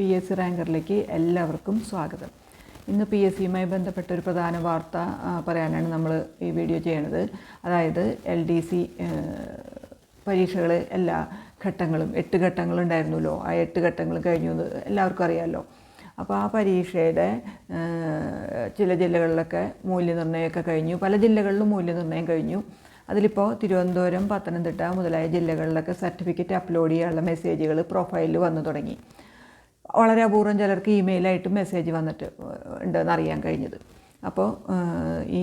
P S C റാങ്കറിലേക്ക് എല്ലാവർക്കും സ്വാഗതം. ഇന്ന് പി എസ് സിയുമായി ബന്ധപ്പെട്ട ഒരു പ്രധാന വാർത്ത പറയാനാണ് നമ്മൾ ഈ വീഡിയോ ചെയ്യണത്. അതായത് എൽ ഡി സി പരീക്ഷകൾ എല്ലാ ഘട്ടങ്ങളും എട്ട് ഘട്ടങ്ങളുണ്ടായിരുന്നല്ലോ. ആ എട്ട് ഘട്ടങ്ങളും കഴിഞ്ഞു എന്ന് എല്ലാവർക്കും അറിയാമല്ലോ അപ്പോൾ ആ പരീക്ഷയുടെ ചില ജില്ലകളിലൊക്കെ മൂല്യനിർണയമൊക്കെ കഴിഞ്ഞു. പല ജില്ലകളിലും മൂല്യനിർണയം കഴിഞ്ഞു. അതിലിപ്പോൾ തിരുവനന്തപുരം പത്തനംതിട്ട മുതലായ ജില്ലകളിലൊക്കെ സർട്ടിഫിക്കറ്റ് അപ്ലോഡ് ചെയ്യാനുള്ള മെസ്സേജുകൾ പ്രൊഫൈലിൽ വന്നു തുടങ്ങി. വളരെ അപൂർവം ചിലർക്ക് ഇമെയിലായിട്ട് മെസ്സേജ് വന്നിട്ട് ഉണ്ടെന്ന് അറിയാൻ കഴിഞ്ഞത്. അപ്പോൾ ഈ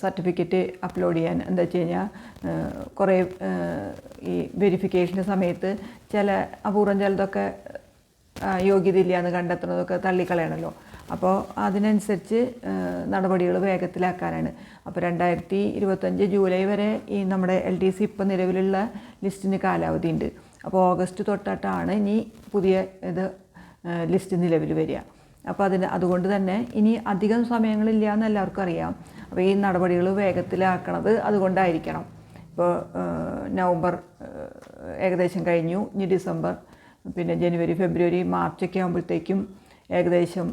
സർട്ടിഫിക്കറ്റ് അപ്ലോഡ് ചെയ്യാൻ എന്താ വെച്ച് കഴിഞ്ഞാൽ കുറേ ഈ വെരിഫിക്കേഷന്റെ സമയത്ത് ചില അപൂർവം ചിലതൊക്കെ യോഗ്യത യോഗ്യതയില്ല എന്ന് കണ്ടെത്തുന്നതൊക്കെ തള്ളിക്കളയണമല്ലോ അപ്പോൾ അതിനനുസരിച്ച് നടപടികൾ വേഗത്തിലാക്കാനാണ്. അപ്പോൾ രണ്ടായിരത്തി ഇരുപത്തഞ്ച് ജൂലൈ വരെ ഈ നമ്മുടെ എൽ ഡി സി ഇപ്പം നിലവിലുള്ള ലിസ്റ്റിന് കാലാവധി ഉണ്ട് അപ്പോൾ ഓഗസ്റ്റ് തൊട്ടിട്ടാണ് ഇനി പുതിയ ഇത് ലിസ്റ്റ് നിലവിൽ വരിക. അപ്പോൾ അതിന് അതുകൊണ്ട് തന്നെ ഇനി അധികം സമയങ്ങളില്ല എന്ന് എല്ലാവർക്കും അറിയാം. അപ്പോൾ ഈ നടപടികൾ വേഗത്തിലാക്കണത് അതുകൊണ്ടായിരിക്കണം. ഇപ്പോൾ നവംബർ ഏകദേശം കഴിഞ്ഞു. ഇനി ഡിസംബർ പിന്നെ ജനുവരി ഫെബ്രുവരി മാർച്ചൊക്കെ ആകുമ്പോഴത്തേക്കും ഏകദേശം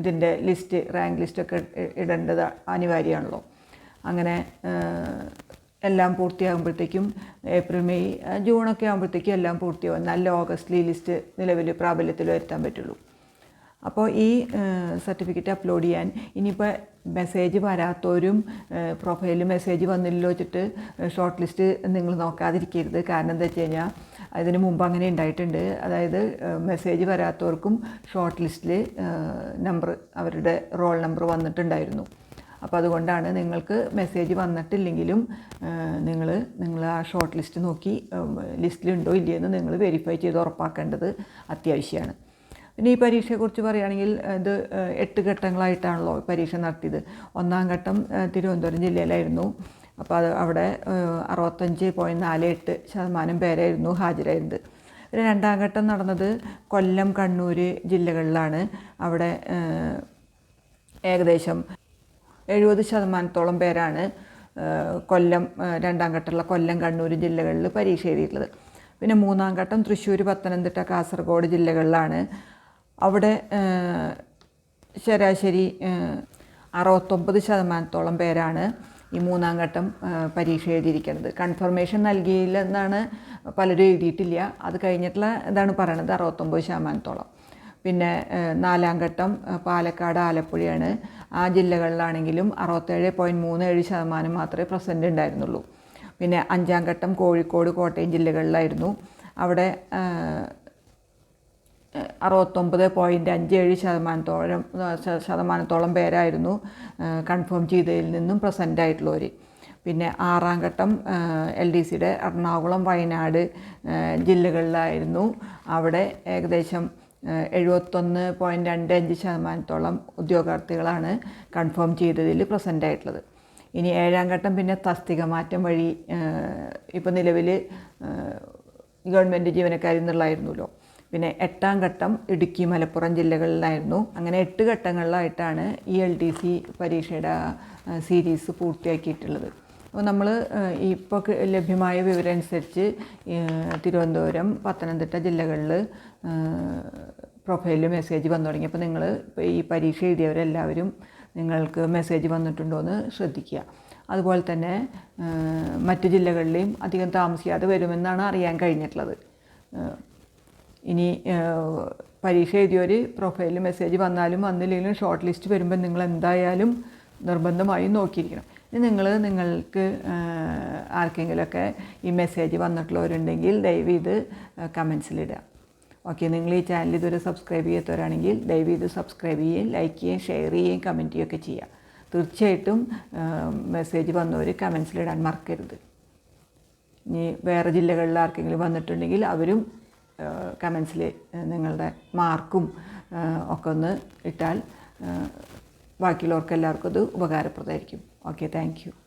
ഇതിന്റെ ലിസ്റ്റ് റാങ്ക് ലിസ്റ്റൊക്കെ ഇടേണ്ടത് അനിവാര്യമാണല്ലോ. അങ്ങനെ എല്ലാം പൂർത്തിയാകുമ്പോഴത്തേക്കും ഏപ്രിൽ മെയ് ജൂണൊക്കെ ആകുമ്പോഴത്തേക്കും എല്ലാം പൂർത്തിയാവും. നല്ല ഓഗസ്റ്റിൽ ഈ ലിസ്റ്റ് നിലവിൽ പ്രാബല്യത്തിൽ വരുത്താൻ പറ്റുള്ളൂ. അപ്പോൾ ഈ സർട്ടിഫിക്കറ്റ് അപ്ലോഡ് ചെയ്യാൻ ഇനിയിപ്പോൾ മെസ്സേജ് വരാത്തവരും പ്രൊഫൈലിൽ മെസ്സേജ് വന്നില്ലല്ലോ വെച്ചിട്ട് ഷോർട്ട് ലിസ്റ്റ് നിങ്ങൾ നോക്കാതിരിക്കരുത്. കാരണം എന്താ വെച്ച് കഴിഞ്ഞാൽ അതിന് മുമ്പ് അങ്ങനെ ഉണ്ടായിട്ടുണ്ട്. അതായത് മെസ്സേജ് വരാത്തവർക്കും ഷോർട്ട് ലിസ്റ്റിൽ നമ്പർ അവരുടെ റോൾ നമ്പർ വന്നിട്ടുണ്ടായിരുന്നു. അപ്പോൾ അതുകൊണ്ടാണ് നിങ്ങൾക്ക് മെസ്സേജ് വന്നിട്ടില്ലെങ്കിലും നിങ്ങൾ നിങ്ങൾ ആ ഷോർട്ട് ലിസ്റ്റ് നോക്കി ലിസ്റ്റിലുണ്ടോ ഇല്ലയെന്ന് നിങ്ങൾ വെരിഫൈ ചെയ്ത് ഉറപ്പാക്കേണ്ടത് അത്യാവശ്യമാണ് പിന്നെ ഈ പരീക്ഷയെക്കുറിച്ച് പറയുകയാണെങ്കിൽ ഇത് എട്ട് ഘട്ടങ്ങളായിട്ടാണല്ലോ പരീക്ഷ നടത്തിയത്. ഒന്നാം ഘട്ടം തിരുവനന്തപുരം ജില്ലയിലായിരുന്നു. അപ്പോൾ അത് അവിടെ അറുപത്തഞ്ച് പോയിന്റ് നാല് എട്ട് ശതമാനം പേരായിരുന്നു ഹാജരായിരുന്നത് പിന്നെ രണ്ടാം ഘട്ടം നടന്നത് കൊല്ലം കണ്ണൂർ ജില്ലകളിലാണ്. അവിടെ ഏകദേശം എഴുപത് ശതമാനത്തോളം പേരാണ് കൊല്ലം രണ്ടാം ഘട്ടമുള്ള കൊല്ലം കണ്ണൂർ ജില്ലകളിൽ പരീക്ഷ എഴുതിയിട്ടുള്ളത്. പിന്നെ മൂന്നാം ഘട്ടം തൃശ്ശൂർ പത്തനംതിട്ട കാസർഗോഡ് ജില്ലകളിലാണ്. അവിടെ ശരാശരി അറുപത്തൊമ്പത് ശതമാനത്തോളം പേരാണ് ഈ മൂന്നാം ഘട്ടം പരീക്ഷ എഴുതിയിരിക്കുന്നത്. കൺഫർമേഷൻ നൽകിയില്ലെന്നാണ് പലരും എഴുതിയിട്ടില്ല. അത് കഴിഞ്ഞിട്ടുള്ള ഇതാണ് പറയണത് അറുപത്തൊമ്പത് ശതമാനത്തോളം. പിന്നെ നാലാം ഘട്ടം പാലക്കാട് ആലപ്പുഴയാണ്. ആ ജില്ലകളിലാണെങ്കിലും അറുപത്തേഴ് പോയിന്റ് മൂന്ന് ഏഴ് ശതമാനം മാത്രമേ പ്രസന്റ് ഉണ്ടായിരുന്നുള്ളൂ. പിന്നെ അഞ്ചാം ഘട്ടം കോഴിക്കോട് കോട്ടയം ജില്ലകളിലായിരുന്നു. അവിടെ അറുപത്തൊമ്പത് പോയിന്റ് അഞ്ച് ഏഴ് ശതമാനത്തോളം ശതമാനത്തോളം പേരായിരുന്നു കൺഫേം ചെയ്തതിൽ നിന്നും പ്രസന്റ് ആയിട്ടുള്ളവർ പിന്നെ ആറാം ഘട്ടം എൽ ഡി സിയുടെ എറണാകുളം വയനാട് ജില്ലകളിലായിരുന്നു. അവിടെ ഏകദേശം എഴുപത്തൊന്ന് പോയിന്റ് രണ്ട് അഞ്ച് ശതമാനത്തോളം ഉദ്യോഗാർത്ഥികളാണ് കൺഫേം ചെയ്തതിൽ പ്രസന്റ് ആയിട്ടുള്ളത്. ഇനി ഏഴാം ഘട്ടം പിന്നെ തസ്തിക മാറ്റം വഴി ഇപ്പോൾ നിലവിൽ ഗവൺമെന്റ് ജീവനക്കാരിൽ നിന്നുള്ളായിരുന്നല്ലോ പിന്നെ എട്ടാം ഘട്ടം ഇടുക്കി മലപ്പുറം ജില്ലകളിലായിരുന്നു. അങ്ങനെ എട്ട് ഘട്ടങ്ങളിലായിട്ടാണ് ഇ എൽ ടി സി പരീക്ഷയുടെ സീരീസ് പൂർത്തിയാക്കിയിട്ടുള്ളത്. അപ്പോൾ നമ്മൾ ഇപ്പോൾ ലഭ്യമായ വിവരം അനുസരിച്ച് തിരുവനന്തപുരം പത്തനംതിട്ട ജില്ലകളിൽ പ്രൊഫൈലിൽ മെസ്സേജ് വന്നു തുടങ്ങി. അപ്പോൾ നിങ്ങൾ ഈ പരീക്ഷ എഴുതിയവരെല്ലാവരും നിങ്ങൾക്ക് മെസ്സേജ് വന്നിട്ടുണ്ടോ എന്ന് ശ്രദ്ധിക്കുക. അതുപോലെ തന്നെ മറ്റു ജില്ലകളിലെയും അധികം താമസിക്കാതെ വരുമെന്നാണ് അറിയാൻ കഴിഞ്ഞിട്ടുള്ളത്. ഇനി പരീക്ഷ എഴുതിയൊരു പ്രൊഫൈലിൽ മെസ്സേജ് വന്നാലും വന്നില്ലെങ്കിലും ഷോർട്ട് ലിസ്റ്റ് വരുമ്പോൾ നിങ്ങൾ എന്തായാലും നിർബന്ധമായും നോക്കിയിരിക്കണം. ഇനി നിങ്ങൾ നിങ്ങൾക്ക് ആർക്കെങ്കിലുമൊക്കെ ഈ മെസ്സേജ് വന്നിട്ടുള്ളവരുണ്ടെങ്കിൽ ദയവ് ഇത് കമൻസിലിടുക ഓക്കെ നിങ്ങൾ ഈ ചാനൽ ഇതുവരെ സബ്സ്ക്രൈബ് ചെയ്യാത്തവരാണെങ്കിൽ ദയവ് ഇത് സബ്സ്ക്രൈബ് ചെയ്യുകയും ലൈക്ക് ചെയ്യുകയും ഷെയർ ചെയ്യുകയും കമന്റ് ചെയ്യുകയൊക്കെ ചെയ്യുക. തീർച്ചയായിട്ടും മെസ്സേജ് വന്നവർ കമൻസിലിടാൻ മറക്കരുത്. ഇനി വേറെ ജില്ലകളിൽ ആർക്കെങ്കിലും വന്നിട്ടുണ്ടെങ്കിൽ അവരും കമൻസിൽ നിങ്ങളുടെ മാർക്കും ഒക്കെ ഒന്ന് ഇട്ടാൽ ബാക്കിയുള്ളവർക്ക് എല്ലാവർക്കും ഇത് ഉപകാരപ്രദമായിരിക്കും. Okay thank